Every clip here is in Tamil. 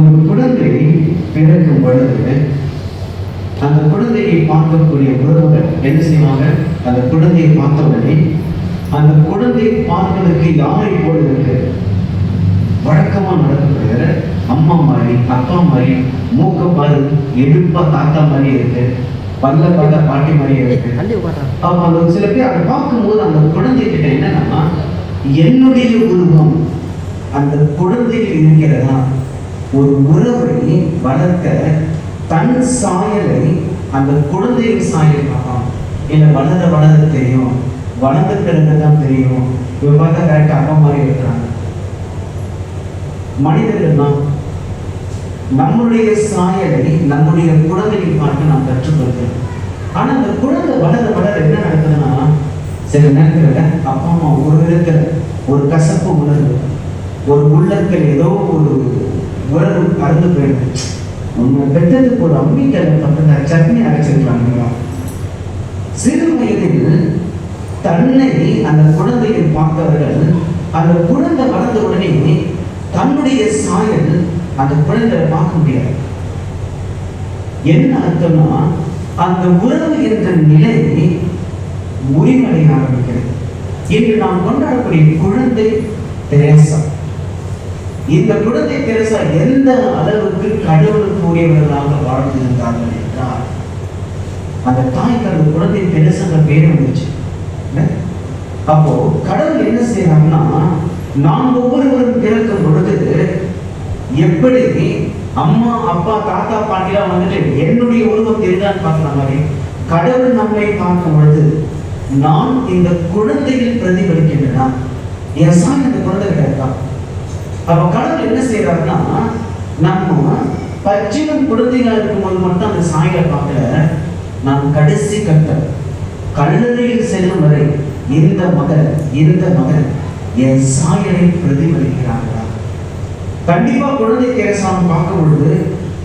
ஒரு குழந்தை பிறக்கும் பொழுது அந்த குழந்தையை பார்க்கக்கூடிய உறவுகள் என்ன செய்வாங்க? அந்த குழந்தையை பார்த்த உடனே அந்த குழந்தையை பார்ப்பதற்கு யாரை போல இருக்கு? வழக்கமா நடக்கக்கூடிய அம்மா மாதிரி அப்பா மாதிரி மூக்க பாரு எடுப்பா தாத்தா மாதிரி இருக்கு பல்ல பார்த்தா பாட்டி மாதிரியே இருக்கு. அப்ப அந்த சில பேர் அதை பார்க்கும்போது அந்த குழந்தை கிட்ட என்னன்னா என்னுடைய உருவம் அந்த குழந்தையில் இருக்கிறதா? ஒரு உறவை வளர்க்க தன் சாயலை அந்த குழந்தையின் சாயல் பார்ப்பான். இல்லை வளர வளர தெரியும். வளர்ந்த பிறகு தான் தெரியும். இவன் பார்த்தா கரெக்டாக அப்பா மாதிரி இருக்கிறாங்க. மனிதர்கள் தான் நம்முடைய சாயலை நம்முடைய குழந்தையை பார்த்து நாம் கற்றுக்கொள்கிறோம். ஆனால் அந்த குழந்தை வளர வளர என்ன நடக்குதுன்னா சில நேரங்களில் அப்பா அம்மா ஒரு இருக்கிற ஒரு கசப்பு உணர்வு. ஒரு உள்ளத்தில் ஏதோ ஒரு உறவு பறந்து போயிடுது. உன்னை பெற்றதுக்கு ஒரு அம்மிக்கல்ல பக்கத்துல சட்னி அரைச்சிருக்காங்க சிறு வயதில் தன்னை அந்த குழந்தையை பார்த்தவர்கள் அந்த குழந்தை வளர்ந்த உடனே தன்னுடைய சாயல் அந்த குழந்தையை பார்க்க முடியாது. என்ன அர்த்தம்னா அந்த உறவு என்ற நிலை முறிவடைய ஆரம்பிக்கிறது. இன்று நாம் கொண்டாடக்கூடிய குழந்தை தேசம் இந்த குழந்தை தெரசா எந்த அளவுக்கு கடவுளுக்குரியவர்களாக வாழ்ந்திருந்தார்கள் என்றால் அந்த தாய்க்கு அந்த குழந்தை தெரேசாங்க பேர் வந்துச்சு அப்போ கடவுள் என்ன செய்யறாங்கன்னா நாம் ஒவ்வொருவரும் பிறக்கும் பொழுது எப்படி அம்மா அப்பா தாத்தா பாட்டிலாம் வந்துட்டு என்னுடைய உருவம் தெரியுதான்னு பார்க்குற மாதிரி கடவுள் நம்மை பார்க்கும் பொழுது நான் இந்த குழந்தையில் பிரதிபலிக்கின்றனா? என் சாமி அந்த குழந்தை கிடைத்தான் அப்போ கடவுள் என்ன செய்யறாருன்னா நம்ம பச்சிலம் குழந்தைகளா இருக்கும்போது மட்டும் அந்த சாயலை பார்க்கல. நான் கடைசி கட்டம் கல்லறையில் செல்லும் வரை இந்த மகன் இந்த மகன் என் சாயலை பிரதிபலிக்கிறார்களா? கண்டிப்பா குழந்தை தெரசான்னு பார்க்கும் பொழுது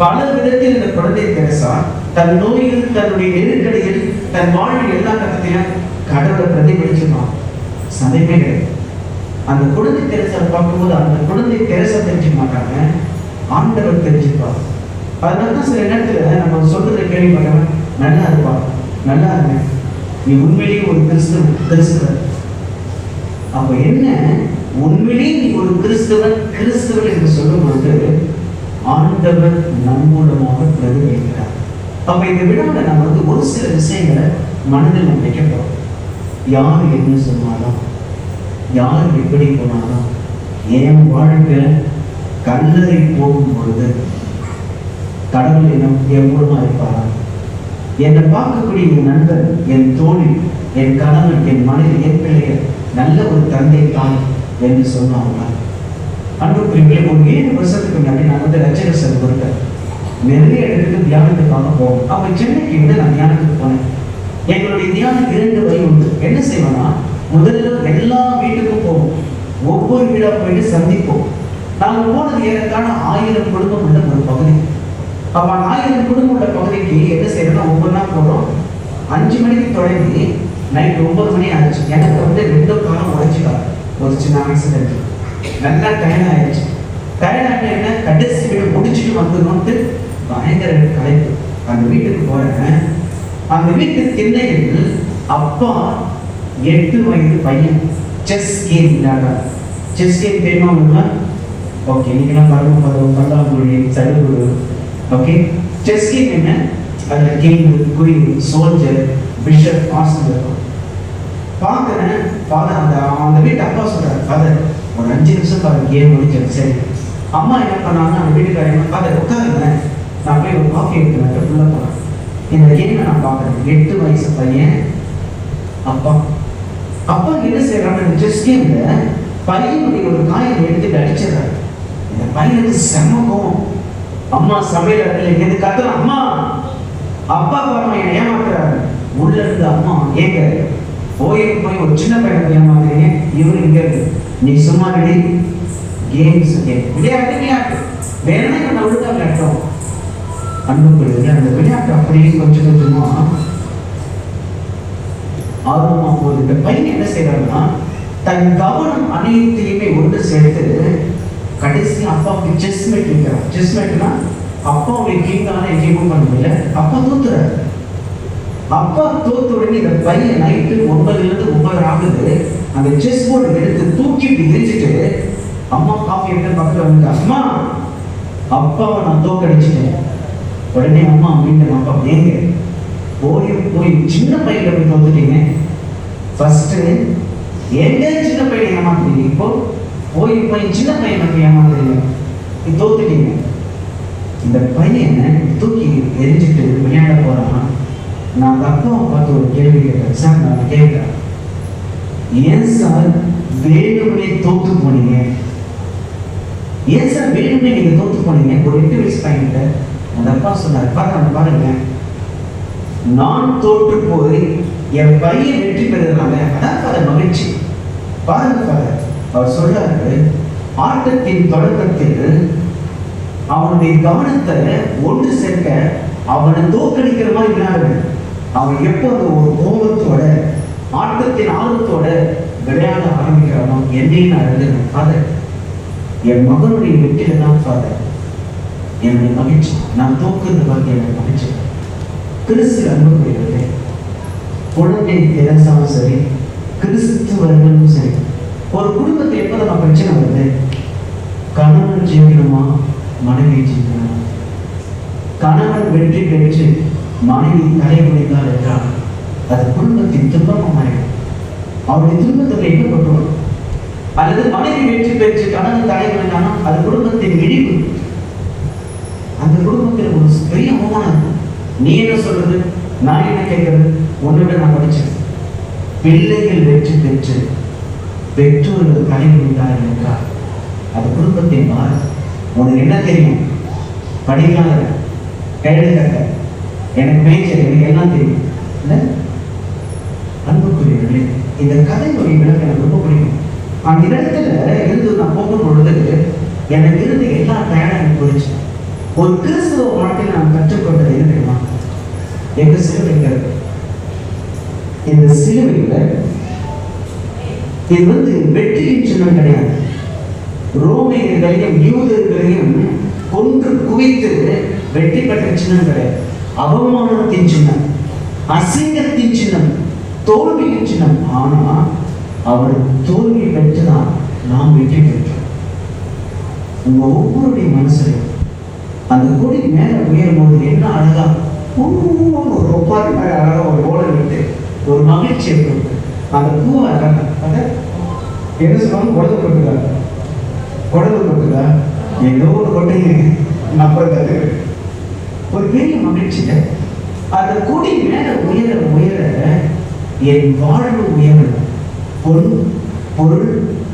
பல விதத்தில் இந்த குழந்தை தெரசா தன் நோயில் தன்னுடைய நெருக்கடியில் தன் வாழ்வில் எல்லா கட்டத்திலும் கடவுளை பிரதிபலிச்சிருப்பான் சந்தேகமே கிடையாது. அந்த குழந்தை தெரசா பார்க்கும்போது அந்த குழந்தை தெரசா தெரிஞ்சுக்க மாட்டாங்க. ஆண்டவர் தெரிஞ்சுப்பார். அதனால தான் சில நேரத்தில் நம்ம சொல்றதை கேள்விப்பட்டவன் நல்லா இருப்பா நல்லா இருங்க. நீ உண்மையிலேயே ஒரு கிறிஸ்துவ கிறிஸ்துவர் அப்ப என்ன? உண்மையிலேயே நீ ஒரு கிறிஸ்தவன் கிறிஸ்தவன் என்று சொல்லும்போது ஆண்டவர் நம்மூலமாக பிரதிபலிக்கிறார். அப்ப இந்த விழாவில் நம்ம வந்து ஒரு சில விஷயங்களை மனதில் நம்ம வைக்க போறோம் யார் என்ன சொன்னாலும் யார் எப்படி போனாலும் என் வாழ்க்கை கல்லறை போகும் பொழுது கடவுள் இனம் என் மூலமா இருப்பாரா என்னை பார்க்கக்கூடிய என் நண்பர் என் தோழி என் கணவன் என் மனைவி என் பிள்ளைகள் நல்ல ஒரு தந்தை தாய் என்று சொன்னாங்களா அன்புக்குரியவர்களே ஒரு ஏழு வருஷத்துக்கு முன்னாடி நான் வந்து ரச்சகர் சார் கொடுத்தேன் நிறைய இடத்துக்கு தியானத்துக்காக போவோம். அப்ப சென்னைக்கு வந்து நான் தியானத்துக்கு போனேன். எங்களுடைய தியானம் இரண்டு வழி உண்டு. என்ன செய்வேன்னா முதல்ல எல்லா வீட்டுக்கும் போவோம். ஒவ்வொரு வீடாக போயிட்டு சந்திப்போம். நாங்கள் போனது ஏறத்தான ஆயிரம் குடும்பம் உள்ள ஒரு பகுதி. அப்போ ஆயிரம் குடும்பம் உள்ள பகுதிக்கு என்ன செய்யறோம்னா ஒவ்வொன்றா போகிறோம் அஞ்சு மணிக்கு தொடங்கி நைட் ஒன்பது மணி ஆயிடுச்சு. எனக்கு வந்து ரெண்டு காலம் உழைச்சிட்டாங்க ஒரு சின்ன ஆக்சிடென்ட் நல்லா டயர்ட் ஆயிடுச்சு. டயர்ட் ஆகிட்ட என்ன? கடைசி வீடு முடிச்சுட்டு வந்துடணும்ட்டு பயங்கர கலைப்பு அந்த வீட்டுக்கு போகிறேன் அந்த வீட்டு திண்ணையில் அப்பா எட்டு வயது பையன். செஸ் கேம் விளையாடுறாரு செஸ் கேம் தெரியுமா உங்களுக்கு? ஓகே இன்னைக்கெல்லாம் பருவம் பருவம் பல்லாங்குழி சடுகுடு ஓகே செஸ் கேம் என்ன? அதில் game queen soldier bishop master இருக்கும் பார்க்குறேன். ஃபாதர் அந்த அந்த வீட்டு அப்பா சொல்கிறார் ஃபாதர் ஒரு அஞ்சு நிமிஷம் பாருங்க கேம் முடிஞ்சது சரி. அம்மா என்ன பண்ணாங்க அந்த வீட்டுக்காரங்க ஃபாதர் உட்காருங்க. நான் போய் ஒரு காஃபி எடுத்துனேன் ஃபுல்லாக போகிறேன் இந்த கேமை நான் பார்க்குறேன். எட்டு வயசு பையன் அப்பா. அப்பா என்ன செய்யறாங்க இந்த பையனுடைய ஒரு காயம் எடுத்துட்டு அடிச்சிடறாரு. இந்த பையனுக்கு செம அம்மா சமையல் இடத்துல எது கத்துறான் அம்மா அப்பா பாருமா என்னை ஏமாத்துறாரு. உள்ள இருந்து அம்மா ஏங்க போய் போய் ஒரு சின்ன பையனை ஏமாத்துறீங்க இவரு இங்க இருக்கு நீ சும்மா ரெடி கேம்ஸ் விளையாட்டு விளையாட்டு. வேணும்னா நம்ம விழுந்தா விளையாட்டோம் அன்பு அந்த விளையாட்டு அப்படியே கொஞ்சம் கொஞ்சமா ஆர்வமா போகுது இந்த பையன் என்ன செய்யறாங்கன்னா தன் கவனம் அனைத்தையுமே ஒன்று சேர்த்து கடைசி அப்பாவுக்கு செஸ் மேட் இருக்கிறான் செஸ் மேட்னா அப்பாவுடைய கிங்கான எங்கேயும் பண்ண முடியல அப்பா தூத்துறாரு. அப்பா தோத்த உடனே இந்த பையன் நைட்டு ஒன்பதுலேருந்து ஒன்பது ஆகுது. அந்த செஸ் போர்டு எடுத்து தூக்கி இப்படி எரிச்சிட்டு அம்மா காஃபி எடுத்து பக்கத்தில் வந்து அம்மா அப்பாவை நான் தோக்கடிச்சிட்டேன் உடனே அம்மா மீண்டும் அப்பா ஏங்க போய் போய் சின்ன பையில போய் தோத்துட்டீங்க. ஃபர்ஸ்ட் எங்க சின்ன பையன் ஏமாத்துறீங்க? இப்போ போய் போய் சின்ன பையன் போய் ஏமாத்துறீங்க. நீ தோத்துட்டீங்க. இந்த பையனை தூக்கி எரிஞ்சிட்டு விளையாட போறான்? நான் அந்த அப்பாவை பார்த்து ஒரு கேள்வி கேட்டேன். சார் நான் கேட்கிறேன். ஏன் சார் வேணுமே தோத்து போனீங்க? ஏன் சார் வேணுமே நீங்க தோத்து போனீங்க? ஒரு எட்டு வயசு பையன்கிட்ட. அந்த அப்பா சொன்னார் பாருங்க பாருங்க நான் தோற்று போய் என் பையன் வெற்றி பெறுறாங்க அதான் ஃபாதர் மகிழ்ச்சி. பாருங்க ஃபாதர் அவர் சொல்றாரு ஆட்டத்தின் தொடக்கத்தில் அவனுடைய கவனத்தை ஒன்று சேர்க்க அவனை தோற்கடிக்கிற மாதிரி விளையாடுவேன் அவன் எப்போ அந்த ஒரு கோபத்தோட ஆட்டத்தின் ஆர்வத்தோட விளையாட ஆரம்பிக்கிறானோ என்னையும் நான் எழுதுறேன் ஃபாதர் என் மகனுடைய வெற்றியில தான் ஃபாதர் என்னுடைய மகிழ்ச்சி. நான் தோக்குறது பார்த்து எனக்கு மகிழ்ச்சி. கிறிஸ்து அன்புக்குரியவர்களே குழந்தை திரசாவும் சரி கிறிஸ்துவர்களும் சரி ஒரு குடும்பத்தில் எப்போ நம்ம பிரச்சனை வருது? கணவன் ஜெயிக்கணுமா மனைவி ஜெயிக்கணுமா கணவன் வெற்றி பெற்று மனைவி தலைமுறைந்தால் என்றால் அது குடும்பத்தின் துன்பமாயிடும். அவருடைய துன்பத்தில் என்ன பண்ணுவோம் அல்லது மனைவி வெற்றி பெற்று கணவன் தலைமுறைந்தானா அது குடும்பத்தின் இழிவு. அந்த குடும்பத்தில் ஒரு பெரிய அவமானம் இருக்கும். நீ என்ன சொல்றது? நான் என்ன கேட்கறது? உன்னை நான் படிச்சேன். பிள்ளைகள் வெற்றி பெற்று பெற்றோர்கள் தலைமுறைந்தார்கள் என்றால் அது குடும்பத்தின் மாறு உனக்கு என்ன தெரியும்? படிக்காத கையெழுத்த எனக்கு மேய்ச்சல் எனக்கு எல்லாம் தெரியும். இல்லை அன்புக்குரியவர்களே இந்த கதை ஒரு விளக்கு எனக்கு ரொம்ப பிடிக்கும். அந்த இடத்துல இருந்து நான் போகும் பொழுது எனக்கு இருந்த எல்லா டயர்டும் எனக்கு போயிடுச்சு ஒரு கிறிஸ்துவ வாழ்க்கையில் நான் கற்றுக்கொண்டது என்ன தெரியுமா? எங்க சிலுவைங்கிறது இந்த சிலுவையில் இது வந்து வெற்றியின் சின்னம் கிடையாது. ரோமியர்களையும் யூதர்களையும் கொன்று குவித்து வெற்றி பெற்ற சின்னம் கிடையாது. அவமானத்தின் சின்னம் அசிங்கத்தின் சின்னம் தோல்வியின் சின்னம். ஆனா அவர் தோல்வி பெற்றுதான் நாம் வெற்றி பெற்றோம். உங்க ஒவ்வொருடைய மனசுலையும் அந்த கொடி மேலே உயரும் போது என்ன அழகா ஊன்னு ஒரு ஒப்பாரி மாதிரி அழகாக ஒரு ஓடல் விட்டு ஒரு மகிழ்ச்சி இருக்கும் அந்த பூவை அதை என்ன சொன்னாலும் உடம்பு கொட்டுதா? உடம்பு கொட்டுதா? ஏதோ ஒரு கொட்டைங்க நம்புறது ஒரு பெரிய மகிழ்ச்சியில அந்த கொடி மேலே உயர உயர என் வாழ்வு உயரும். பொருள் பொருள்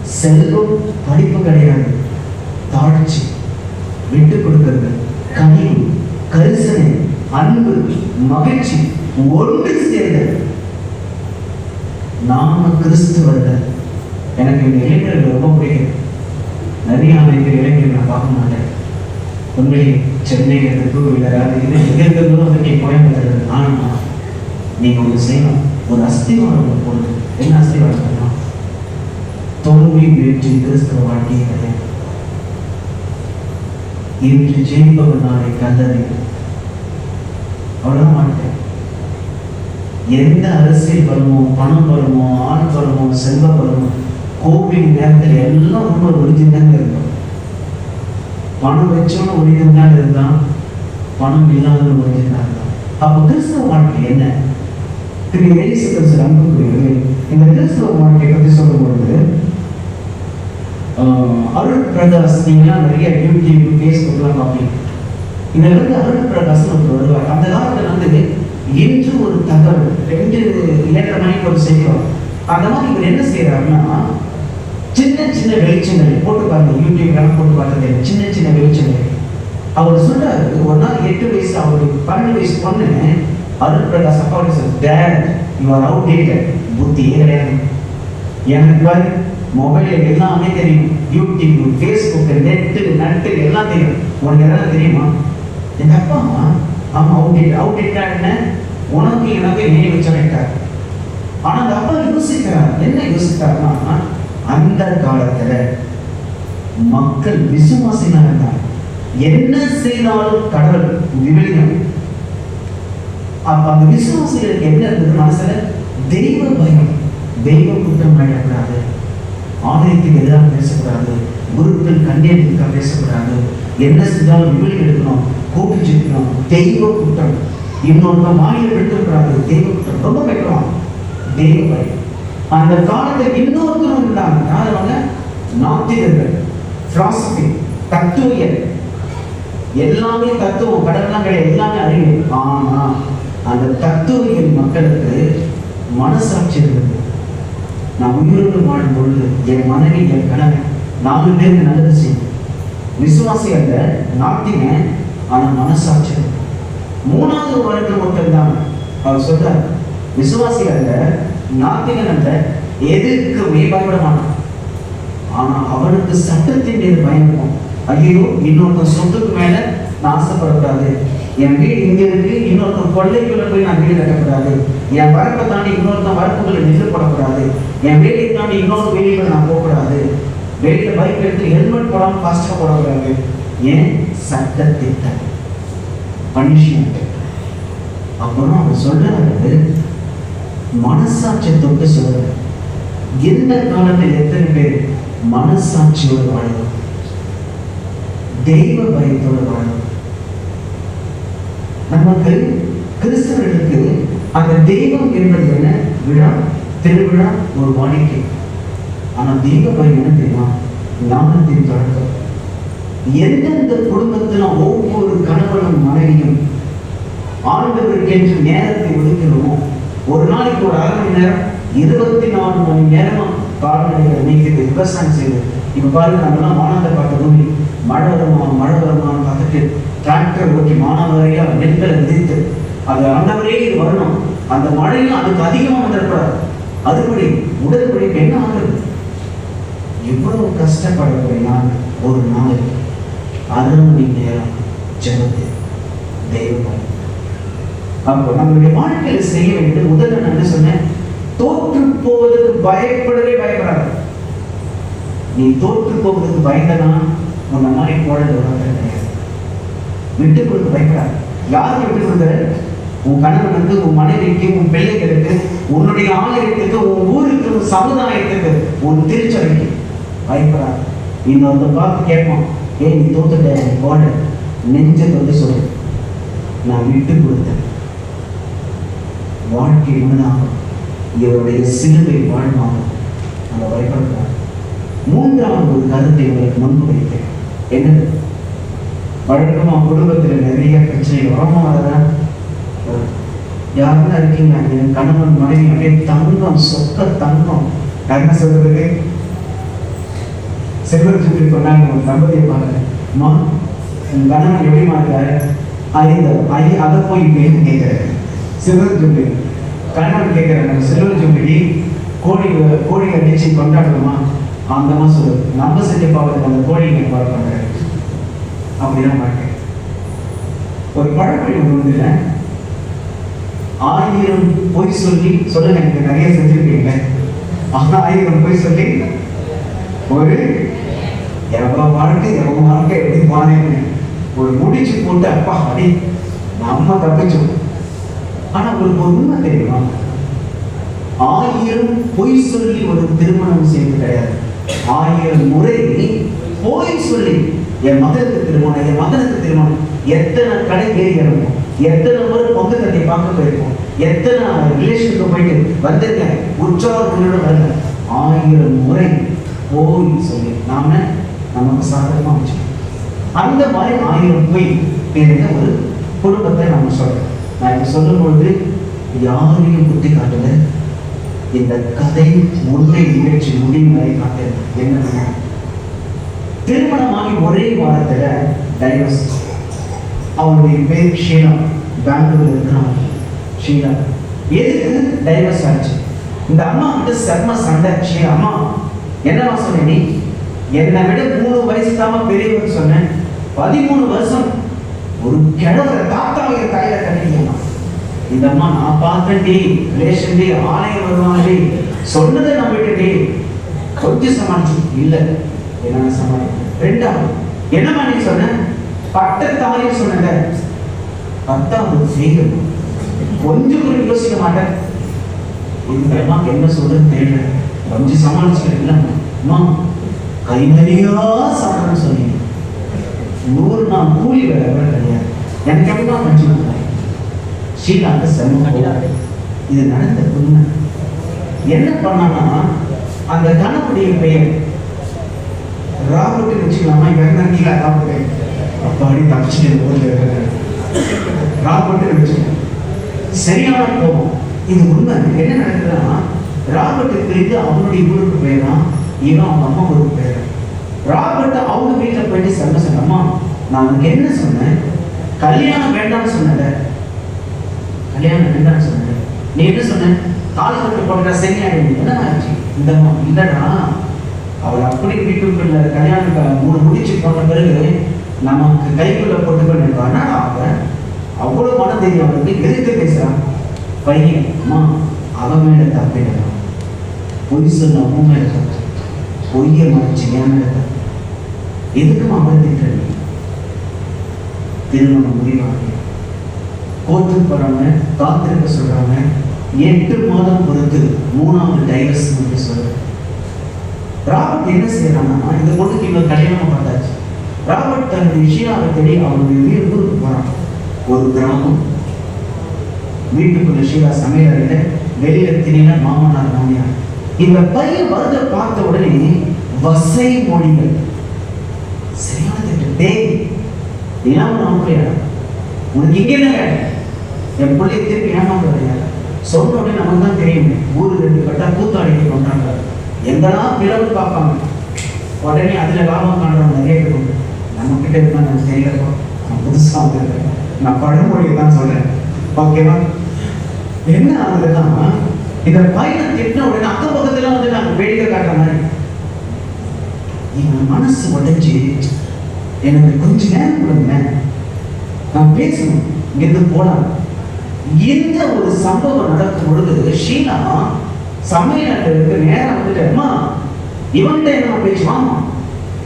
செல்வம் படிப்பு கிடையாது. தாழ்ச்சி. விட்டு கொடுக்கிறது கனிவு கரிசனை அன்பு மகிழ்ச்சி ஒன்று சேர்ந்த நாம கிறிஸ்துவர்கள். எனக்கு இந்த இளைஞர்கள் ரொம்ப பிடிக்கும். நிறைய அமைந்த இளைஞர்கள் நான் பார்க்க மாட்டேன். உண்மையை சென்னை டூ வீலர் அது இது எங்கிருந்தோ வந்து கோயம்புத்தூர் ஆனா நீங்க ஒன்று செய்யணும். ஒரு அஸ்திவாரம் போடுங்க. என்ன அஸ்திவாரம் தோல்வி வெற்றி கிறிஸ்துவ வாழ்க்கையை கிடையாது என்று ஜெயிப்பவர் நாளை கல்லறி அவ்வளோ மாட்டேன் எந்த அரசியல் பலமோ பணம் பலமோ ஆண் பலமோ செல்வ பலமோ கோவிட் நேரத்தில் எல்லாம் ரொம்ப ஒளிஞ்சுதாங்க இருக்கும். பணம் வச்சோன்னு ஒளிஞ்சுதான் இருந்தான் பணம் இல்லாதவன் ஒளிஞ்சுதான் இருந்தான். அப்போ கிறிஸ்தவ வாழ்க்கை என்ன? திரு ஏசு கிறிஸ்து அன்புக்குரியவர்கள் இந்த கிறிஸ்தவ வாழ்க்கையை பற்றி சொல்லும் பொழுது அருள் பிரகாஷ் நீங்களாம் நிறைய யூடியூப் ஃபேஸ்புக்லாம் பார்ப்பீங்க இதில் வந்து அருள் பிரகாஷ் ஒருத்தர் வருவார் அந்த காலத்தில் வந்து என்று ஒரு தகவல் ரெண்டு ஏழரை மணிக்கு ஒரு செய்கிறோம் அந்த மாதிரி இவர் என்ன செய்கிறாருன்னா சின்ன சின்ன வெளிச்சங்கள் போட்டு பாருங்க யூடியூப்லாம் போட்டு பார்த்தது சின்ன சின்ன வெளிச்சங்கள் அவர் சொல்றாரு ஒரு நாள் எட்டு வயசு அவருக்கு பன்னெண்டு வயசு பொண்ணு அருள் பிரகாஷ் அப்பா sir dad you are outdated புத்தியே கிடையாது எனக்கு பாரு மொபைல் எல்லாமே தெரியும். யூடியூப் ஃபேஸ்புக் நெட்டு நட்டு எல்லாம் தெரியும். உனக்கு எதாவது தெரியுமா? எங்க அப்பா அம்மா அம்மா அவுட் அவுட் என்ன? உனக்கு எனக்கு நினைவு வச்சுட்டார் ஆனா அந்த அப்பா யோசிக்கிறார். என்ன யோசித்தார்னா அந்த காலத்துல மக்கள் விசுவாசினா இருந்தாங்க என்ன செய்தாலும் கடவுள் விவிலியம் அப்ப அந்த விசுவாசிகளுக்கு என்ன இருந்தது மனசுல? தெய்வ பயம். தெய்வ குற்றம் பயப்படாது ஆலயத்துக்கு எதிராக பேசக்கூடாது குருக்கள் கண்டியத்துக்காக பேசக்கூடாது. என்ன செஞ்சாலும் விவிலி எடுக்கணும் கூட்டு ஜெபிக்கணும் தெய்வ குற்றம். இன்னொருத்தன் மாநிலம் விட்டுக்கூடாது தெய்வ குற்றம். ரொம்ப வெட்டுவான் தெய்வ பயம் அந்த காலத்தில் இன்னொருத்தரும் இருந்தாங்க. யார் நாத்திகர்கள். பிலாசபி தத்துவியல் எல்லாமே தத்துவம். கடல்லாம் கிடையாது எல்லாமே அறிவு. ஆனால் அந்த தத்துவியல் மக்களுக்கு மனசாட்சி இருந்தது. நான் உயிரோடு வாழும் பொழுது என் மனைவி என் கணவன் நாலு பேருக்கு நல்லது செய்யும். விசுவாசி அல்ல நாட்டின ஆனால் மனசாட்சி மூணாவது வருடம் ஒருத்தர் தான் அவர் சொல்றார். விசுவாசி அல்ல நாத்திகன் அல்ல எதுக்குமே பயப்பட மாட்டான் ஆனால் அவனுக்கு சட்டத்தின் மீது பயம் ஐயோ இன்னொருத்தன் சொத்துக்கு மேல நான் ஆசைப்படக்கூடாது. என் வீடு இங்கே இருக்கு இன்னொருத்தன் கொள்ளைக்குள்ள போய் நான் வீடு கட்டக்கூடாது. என் வரப்பை தாண்டி இன்னொருத்தன் வரப்புகளை நிறுத்தப்படக்கூடாது என் வேலையை தாண்டி இன்னொரு வேலைக்குள்ள நான் போகக்கூடாது. வெளியில பைக் எடுத்து ஹெல்மெட் போடாமல் ஃபாஸ்டா போடக்கூடாது. ஏன் சட்ட திட்டம் பனிஷ்மெண்ட். அப்புறம் அவர் சொல்றாரு மனசாட்சியை தொட்டு சொல்றாரு. எந்த காலத்தில் எத்தனை பேர் மனசாட்சியோடு வாழும் தெய்வ பயத்தோடு வாழும் நமக்கு கிறிஸ்தவர்களுக்கு அந்த தெய்வம் என்பது என்ன? விழா திருவிழா ஒரு வாடிக்கை ஆனால் தெய்வ பயம் என்ன தெரியுமா? ஞானத்தின் தொடக்கம். எந்தெந்த குடும்பத்தில் ஒவ்வொரு கணவனும் மனைவியும் ஆண்டவருக்கென்று நேரத்தை ஒதுக்கிறோமோ ஒரு நாளைக்கு ஒரு அரை மணி நேரம் இருபத்தி நாலு மணி நேரமாக கால்நடைகளை நீக்கிட்டு விவசாயம் செய்யுது இப்போ பாருங்க நம்மலாம் வானத்தை பார்த்ததும் மழை வருமா மழை வருமான்னு பார்த்துட்டு டிராக்டர் ஓட்டி மானாவாரியா நெற்களை விதித்து அது ஆண்டவரே இது வரணும். அந்த மழையும் அதுக்கு அதிகமாக வந்துடக்கூடாது அதுபடி உடற்படி என்ன ஆகுது? எவ்வளவு கஷ்டப்படக்கூடிய ஒரு நாளைக்கு அரை மணி நேரம் ஜெபத்து தெய்வம் அப்போ நம்மளுடைய வாழ்க்கையில் செய்ய வேண்டியது முதல்ல நான் என்ன சொன்னேன்? தோற்று போவதற்கு பயப்படவே பயப்படாது. நீ தோற்று போவதற்கு பயந்தனா? உன்னை மாதிரி குழந்தை உலகத்தில் கிடையாது. விட்டு கொடுத்து பயப்படாது. யாருக்கு விட்டு கொடுக்குற உன் கணவனுக்கு உன் மனைவிக்கு உன் பிள்ளைகளுக்கு உன்னுடைய ஆலயத்துக்கு உன் ஊருக்கு உன் சமுதாயத்துக்கு உன் திருச்சபைக்கு பயப்படாது. இன்னொருத்த பார்த்து கேட்போம் ஏன் நீ தோத்துட்ட போட. நெஞ்ச வந்து சொல்லு. நான் விட்டு கொடுத்தேன். வாழ்க்கை உணராகும் இவருடைய சிலுவை வாழ்வாகும். அந்த பயப்படுறார் மூன்றாவது ஒரு கருத்தை உங்களுக்கு முன்பு வைத்தேன். என்னது? வழக்கமா குடும்பத்தில் நிறைய பிரச்சனை வரமா வரதா? யாருன்னா இருக்கீங்க என் கணவன் மனைவி அப்படியே தங்கம் சொத்த தங்கம். என்ன சொல்றது செல்வர் சுற்றி சொன்னாங்க ஒரு தம்பதியை பாருங்க அம்மா உன் கணவன் எப்படி மாட்டாரு ஐந்த ஐ அதை போய் இப்படின்னு கேட்கிறாரு. செல்வர் சுற்றி கணவன் கேட்குறாங்க செல்வர் சுற்றி கோழி கோழி அடிச்சு கொண்டாடணுமா? அந்த மாதிரி சொல்லு. நம்ம செஞ்ச பாவத்துக்கு அந்த கோழி நீங்க பாடு பண்றாரு அப்படிதான் மாட்டேன். ஒரு பழமொழி ஒன்று வந்து ஆயிரம் பொய் சொல்லி சொல்லுங்க எனக்கு நிறைய செஞ்சிருக்கீங்க ஆயிரம் பொய் சொல்லி ஒரு எவ்வளோ வாழ்க்கை எவ்வளோ வாழ்க்கை எப்படி போனேன்னு ஒரு முடிச்சு போட்டு அப்பா அடி நம்ம தப்பிச்சோம். ஆனால் உங்களுக்கு ஒரு உண்மை தெரியுமா? ஆயிரம் பொய் சொல்லி ஒரு திருமணம் செய்வது கிடையாது. ஆயிரம் முறை போய் சொல்லி என் மகனுக்கு திருமணம் என் மகனுக்கு திருமணம். எத்தனை கடை ஏறி இறங்கும் எத்தனை முறை பொங்க தட்டி பார்க்க போயிருக்கோம்? எத்தனை ரிலேஷனுக்கு போயிட்டு வந்திருக்கேன்? உற்சாகங்களோட வரல ஆயிரம் முறை போய் சொல்லி நாம நமக்கு சாதகமாக வச்சுக்கணும் அந்த மாதிரி ஆயிரம் போய் நிறைந்த ஒரு குடும்பத்தை நம்ம சொல்றோம் நான் இப்ப சொல்லும் பொழுது யாரையும் புத்தி காட்டல. இந்த கதை உண்மை நிகழ்ச்சி என்னன்னா திருமணமாகி ஒரே வாரத்துல டைவர்ஸ் அவனுடைய பேர் ஷீலா. பெங்களூர் இருக்கிறான் ஷீலா. எதுக்கு டைவர்ஸ் ஆச்சு? இந்த அம்மா வந்து செம்ம சண்டை. ஷீலா அம்மா என்னவா சொன்ன நீ? என்னை விட மூணு வயசு தாம பெரியவர் சொன்னேன். பதிமூணு வருஷம். ஒரு கிழவர தாத்தாவை கையில கட்டிக்கணும் இந்த அம்மா நான் பார்த்தேன்டி ரிலேஷன் டி ஆலயம் வருவாங்க சொன்னதை நம்பிட்டு கொஞ்சம் சமாளிச்சு. இல்லை என்ன சமாளிக்க ரெண்டாவது என்ன மாதிரி சொன்னேன் பட்டத்தாரி சொன்னேன் பத்தாவது செய்யணும் கொஞ்சம் கூட யோசிக்க மாட்டேன். இந்த அம்மாக்கு என்ன சொல்றது தெரியல. கொஞ்சம் சமாளிச்சுக்கிறேன் இல்லைம்மா அம்மா கை நிறையா சாப்பிட்றேன்னு சொன்னீங்க. நூறு நாள் கூலி வேலை கூட கிடையாது. எனக்கு எப்படிமா கொஞ்சம் கொடுத்தாங்க ஸ்ரீலாங்க செம்ம இது நடந்த உண்மை. என்ன பண்ணான்னா அந்த கணக்குடைய பெயர் ராபர்ட் வச்சுக்கலாமா இவன் நீங்க ராபர்ட் அப்பாடி தப்பிச்சு ஊர்ல ராபர்ட் வச்சுக்கலாம் சரியான கோபம். இது உண்மை. என்ன நடக்குதுன்னா ராபர்ட் தெரிந்து அவனுடைய ஊருக்கு போயிடறான். இவன் அவங்க அம்மா ஊருக்கு போயிடறான். ராபர்ட் அவங்க வீட்டில் போயிட்டு சண்டை சொன்னம்மா நான் உனக்கு என்ன சொன்னேன்? கல்யாணம் வேண்டாம்னு சொன்னத கல்யாணம் வேண்டாம்னு சொன்னேன். நீ என்ன சொன்ன? கால் கட்டு போடுற சரியாயிடும் என்ன ஆச்சு? இந்த அம்மா அவள் அப்படி வீட்டுக்குள்ள கல்யாணம் க- மூணு முடிச்சு போன பிறகு நமக்கு கைக்குள்ள போட்டுக்கொண்டு என்னடா அவ? அவ்வளோ மனம் தெரியும் அவனுக்கு எதிர்த்து பேசுகிறான் பையன் அம்மா அவன் மேலே தப்பிடலாம் பொய் சொன்ன அவன் மேலே தப்பு. பொய்ய மறைச்சு என் மேலே தப்பு. எதுக்கும் அவன் திருமணம் முடிவாங்க கோத்துக்கு போறாங்க காத்திருக்க சொல்றாங்க. எட்டு மாதம் பொறுத்து மூணாவது டைவர்ஸ் வந்து சொல்றாங்க ராபர்ட் என்ன செய்யறாங்கன்னா இந்த பொண்ணுக்கு இவங்க கல்யாணம் பார்த்தாச்சு ராபர்ட் தன்னுடைய விஷயாவை தேடி அவனுடைய வீடு போறான். ஒரு கிராமம். வீட்டுக்குள்ள ஷீலா சமையல் அறையில வெளியில திணின மாமனார் மாமியார். இந்த பையன் வருத பார்த்த உடனே வசை மொழிகள். சரியான திட்டம் டேய் ஏன் நம்பலையா உனக்கு இங்க என்ன என் பிள்ளைய திருப்பி ஏமாந்துறையா சொன்ன உடனே நமக்கு தான் தெரியும். ஊரு ரெண்டு கட்டா கூத்தாடிக்கு கொண்டாங்க எங்கெல்லாம் பிளவு பார்ப்பாங்க. உடனே அதில் லாபம் காண்றவங்க நிறைய பேர் உண்டு. நம்ம கிட்ட இருந்தா எனக்கு நான் புதுசாக வந்திருக்கேன் நான் பழமொழியை தான் சொல்கிறேன் ஓகேவா என்ன ஆகுதுன்னா இந்த பையனை திட்டின உடனே அக்கம் பக்கத்துல வந்து நாங்கள் வேடிக்கை காட்டுற மாதிரி. என் மனசு உடைஞ்சு எனக்கு கொஞ்ச நேரம் கொடுங்க நான் பேசணும். இங்கிருந்து போலாம். இந்த ஒரு சம்பவம் நடக்கும் பொழுது ஷீலா சமையலுக்கு நேரம் வந்துட்டு அம்மா இவன்கிட்ட என்ன பேச்சு வாமா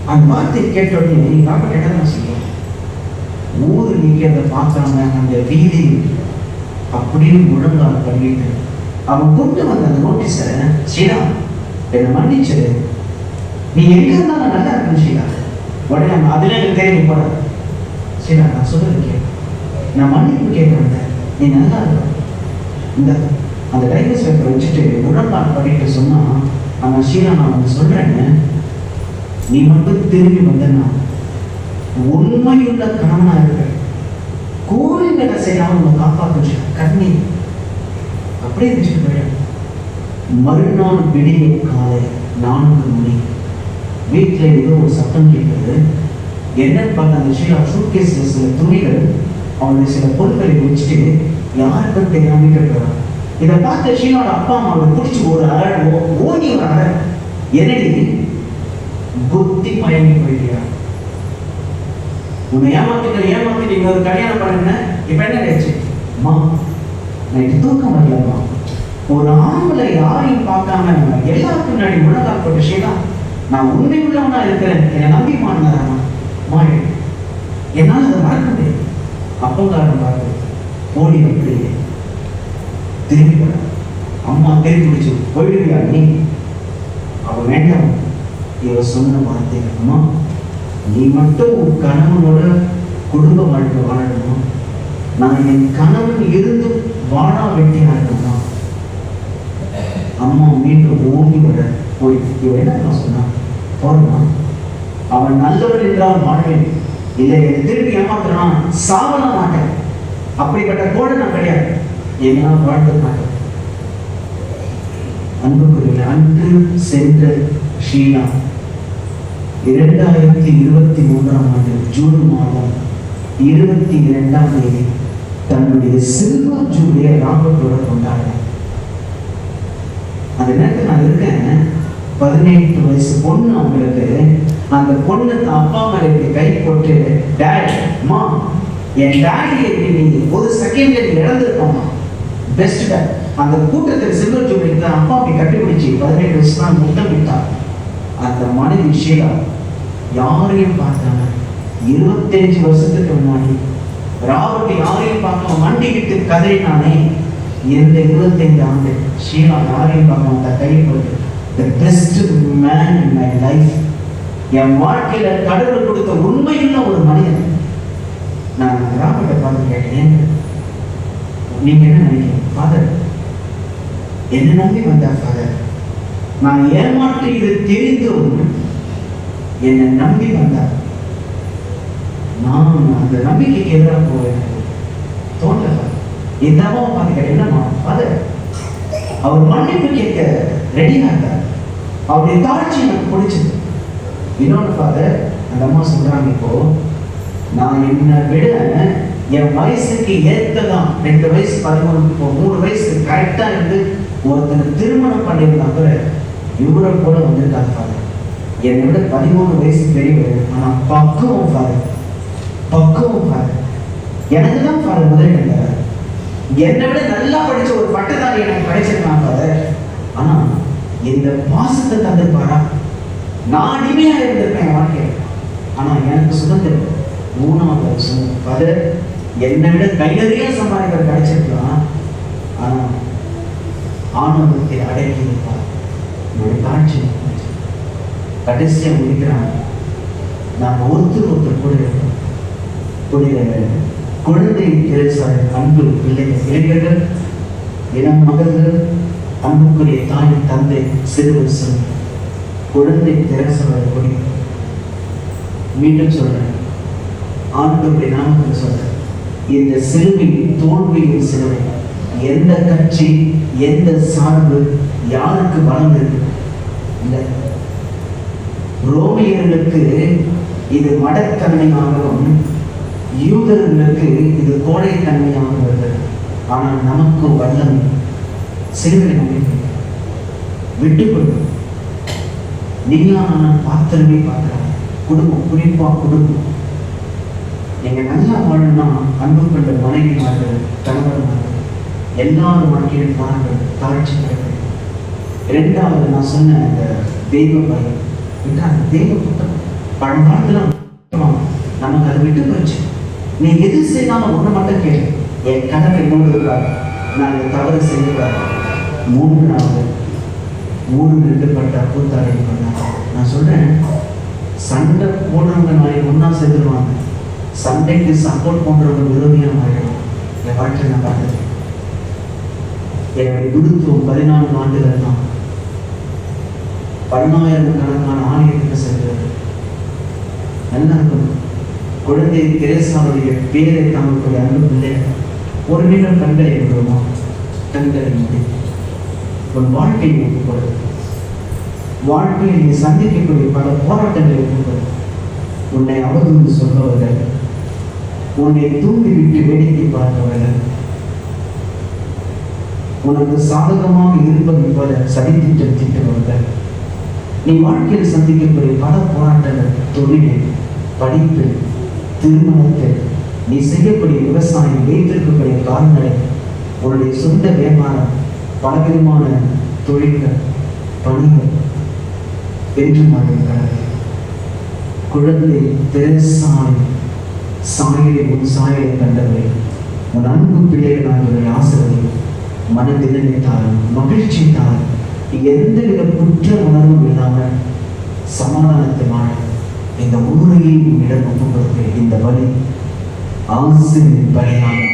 அந்த வார்த்தை கேட்ட உடனே நீ பாப்பா கேட்டதான் சொல்லுவோம் ஊர் நிக்கிறத பார்த்தாங்க அந்த வீதி அப்படின்னு முழங்கால் பண்ணிட்டு அவன் கூப்பிட்டு வந்த அந்த நோட்டீஸை ஷீலா என்னை மன்னிச்சிரு நீ எங்க இருந்தாலும் நல்லா இருக்கணும் ஷீலா. உடனே அவன் அதுல எனக்கு தெரியும் போட ஷீலா நான் சொல்றது கேட்க நான் மன்னிப்பு கேட்க வந்தேன் நீ நல்லா இந்த அந்த டைவர்ஸ் பேப்பரை வச்சுட்டு உடன்பாடு பண்ணிட்டு சொன்னா அவன் ஷீலா நான் வந்து சொல்கிறேன்னு நீ மட்டும் திரும்பி வந்தேன்னா உண்மையுள்ள கணவனா இருக்க. கோழி வேலை செய்யாம உன்னை காப்பாற்று கண்ணி அப்படியே இருந்துச்சு போயிடும் மறுநாள் விடிய காலை நான்கு மணி. வீட்டில் ஏதோ ஒரு சத்தம் கேட்குது என்னன்னு பார்த்த அந்த ஷீலா சூட்கேஸில் துணிகள் அவனுடைய சில பொருட்களை வச்சுட்டு யாருக்கும் தெரியாம இருக்கிறான்? இதை பார்த்த ஷீனோட அப்பா அம்மாவை பிடிச்சி ஒரு அரை ஓடி ஒரு அரை என்னடி? புத்தி பயணி போயிட்டியா உன்னை ஏமாத்துக்கிற ஏமாத்திட்டு நீங்க ஒரு கல்யாணம் பண்ணுங்க. இப்ப என்ன ஆச்சு அம்மா நைட்டு தூக்கம் வரலம்மா. ஒரு ஆம்பளை யாரையும் பார்க்காம எல்லாருக்கும் முன்னாடி முழங்கால் போட்ட ஷீலா நான் உண்மை உள்ளவனா இருக்கிறேன். என்னை நம்பி மாட்டினாராமா மாறி என்னால் அதை மறக்க முடியாது. அப்பங்காரன் பார்த்து ஓடி அப்படியே திரும்பி அம்மா திரும்பி பிடிச்சி போயிடுவியா நீ? அவ வேண்டாம். இவ சொன்ன வார்த்தை அம்மா நீ மட்டும் உன் கணவனோட குடும்ப வாழ்க்கை வாழணுமா? நான் என் கணவன் இருந்து வாழா வெட்டியா அம்மா மீண்டும் ஓடி வர போய் இவ என்ன சொன்னான் போறமா அவன் நல்லவன் என்றால் வாழ்வேன். இல்லை திருப்பி ஏமாத்துறான்? சாவல மாட்டேன். அப்படிப்பட்ட கோடை நான் கிடையாது. என்னால் வாழ்ந்து மாட்டேன் அன்புக்குரிய அன்று சென்ற ஷீலா இரண்டாயிரத்தி இருபத்தி மூன்றாம் ஆண்டு ஜூன் மாதம் இருபத்தி இரண்டாம் தேதி தன்னுடைய சில்வர் ஜூலியை ராபர்ட்டோட கொண்டாடினார் அந்த நேரத்தில் நான் இருக்கேன். பதினெட்டு வயசு பொண்ணு அவங்களுக்கு. அந்த பொண்ணு தான் அப்பா அம்மா இப்படி கை போட்டு டேட் அம்மா என் டாடியை நீ ஒரு செகண்ட் நீ இழந்திருக்கோமா பெஸ்ட் டேட் அந்த கூட்டத்தில் சில்வர் ஜூபிலிக்கு தான் அப்பா அப்படி கட்டிப்பிடிச்சு பதினெட்டு வயசு தான் முத்தம் விட்டார் அந்த மனைவி ஷீலா யாரையும் பார்த்தாங்க இருபத்தஞ்சு வருஷத்துக்கு முன்னாடி ராபர்ட் யாரையும் பார்க்காம மண்டிக்கிட்டு கதறினானே. இந்த இருபத்தைந்து ஆண்டு ஷீலா யாரையும் பார்க்காம அந்த கை போட்டு the best man in my life என் வாழ்க்கையில கடவுள் கொடுத்த உண்மையுள்ள ஒரு மனிதன். நான் ராபர்ட்டை பார்த்து கேட்டேன் நீங்க என்ன நினைக்கிறீங்க? ஃபாதர் என்ன நம்பி வந்தார் ஃபாதர் நான் ஏமாற்றியது தெரிந்தும் என்னை நம்பி வந்தார். நான் அந்த நம்பிக்கைக்கு எதிராக போவேன். தோன்றல இந்த அம்மாவை பார்த்து கேட்டேன் என்னம்மா ஃபாதர் அவர் மன்னிப்பு கேட்க ரெடியாக இருந்தார் அவருடைய தாழ்ச்சி எனக்கு பிடிச்சது. இன்னொன்று ஃபாதர் அந்த அம்மா சொல்கிறாங்க இப்போ நான் என்னை விட என் வயசுக்கு ஏற்றதான் ரெண்டு வயசு பதிமூணு இப்போ மூணு வயசு கரெக்டாக இருந்து ஒருத்தனை திருமணம் பண்ணியிருந்தா கூட இவரை கூட வந்திருக்காங்க ஃபாதர் என்னை விட பதிமூணு வயசு பெரியவர் ஆனால் பக்குவம் ஃபாதர் பக்குவம் ஃபாதர் எனக்கு தான் ஃபாதர் முதல் இருந்தார் என்னை விட நல்லா படித்த ஒரு பட்டதாரி எனக்கு படிச்சிருக்கான் ஃபாதர் ஆனால் இந்த பாசத்தை தந்திருப்பாரா? நான் அடிமையா இருந்திருப்பேன் என் வாழ்க்கையில். ஆனா எனக்கு சுதந்திரம் மூணாவது வருஷம் ஃபாதர் என்னை விட கை நிறைய சம்பாதிக்கிற கிடைச்சிருக்கலாம். ஆனா ஆணவத்தை அடக்கி இருப்பார் என்னுடைய காட்சி கடைசியா முடிக்கிறாங்க. நாம் ஒருத்தர் ஒருத்தர் கூட இருக்கோம் குழந்தை திரைசாய் அன்பு பிள்ளைகள் இளைஞர்கள் இளம் மகள்கள் அன்புக்குரிய தாய் தந்தை சிறுவர் சிறுவர் குழந்தை திரைசாய் குறிப்பு மீண்டும் சொல்றேன். ஆண்டுடைய நாமத்தில் சொல்றேன். இந்த சிலுவை தோல்வியின் சிலுவை எந்த கட்சி எந்த சார்பு யாருக்கு பலம் இருக்கு இல்லை. ரோமியர்களுக்கு இது மடத்தன்மையாகவும் யூதர்களுக்கு இது கோடைத்தன்மையாகவும் இருந்தது. ஆனால் நமக்கு வல்லமை சிறுவை விட்டுக்கொள்ளும் விட்டு நீங்களா நான் பாத்திரமே பார்க்கிறேன் குடும்பம். குறிப்பாக குடும்பம் நீங்கள் நல்லா வாழணும்னா அன்பு கொண்ட மனைவிமார்கள் கணவன்மார்கள் எல்லாரும் வாழ்க்கையில் மாறுங்கள் தாழ்ச்சி பெறுங்கள். இரண்டாவது நான் சொன்ன அந்த தெய்வ பயம். விட்டா அந்த தெய்வ புத்தகம். பழங்காலத்தில் நமக்கு அதை விட்டு போச்சு. நீ எது செய்தாலும் ஒன்று மட்டும் கேளு. என் கணக்கு என்னோடு இருக்காரு. நான் தவறு செய்யக்கூடாது. மூன்றாவது ஊரு நிறுத்தப்பட்ட கூத்தாடி நான் சொல்றேன் சண்டை போடுறவங்க நாளைக்கு ஒன்றா சேர்ந்துருவாங்க. சண்டைக்கு சப்போர்ட் பண்ணுறவங்க விரோதியாக மாறிடும் என் வாழ்க்கையில் நான் பார்த்தது என்னுடைய குருத்துவம் பதினான்கு ஆண்டுகள் தான். பன்னாயிரக்கணக்கான ஆணையத்துக்கு சென்றது நல்லா இருக்கணும். குழந்தை திரேசாவுடைய பேரை தாங்கக்கூடிய அன்பு பிள்ளை ஒரு நிமிடம் கண்களை விடுவோம் கண்களை முடியும் உன் வாழ்க்கையை ஒப்புக்கொடு. வாழ்க்கையில் நீ சந்திக்கக்கூடிய பல போராட்டங்களை ஒப்புக்கொடு. உன்னை அவதூறு சொல்பவர்கள் உன்னை தூண்டி விட்டு வேடிக்கை பார்ப்பவர்கள். உனக்கு சாதகமாக இருப்பதை போல சதித்திட்டம் திட்டவர்கள் நீ வாழ்க்கையில் சந்திக்கக்கூடிய பல போராட்டங்கள் தொழிலில் படிப்பில் திருமணத்தில் நீ செய்யக்கூடிய விவசாயம் வைத்திருக்கக்கூடிய காரணங்களை உன்னுடைய சொந்த வியாபாரம் பலவிதமான தொழில்கள் பணிகள் வென்று மாறுகிறது குழந்தை திரைசாய் சாயலை உன் சாயலை கண்டவை உன் அன்பு பிள்ளைகளாகிய ஆசிரியர் மனதிலே தாரும் மகிழ்ச்சி தாரும் எந்தவித குற்ற உணர்வும் இல்லாமல் சமாதானத்தை வாழ இந்த ஊரையை இடம் ஒப்புக்கொடுக்க இந்த வழி ஆசிரியர் பலியாக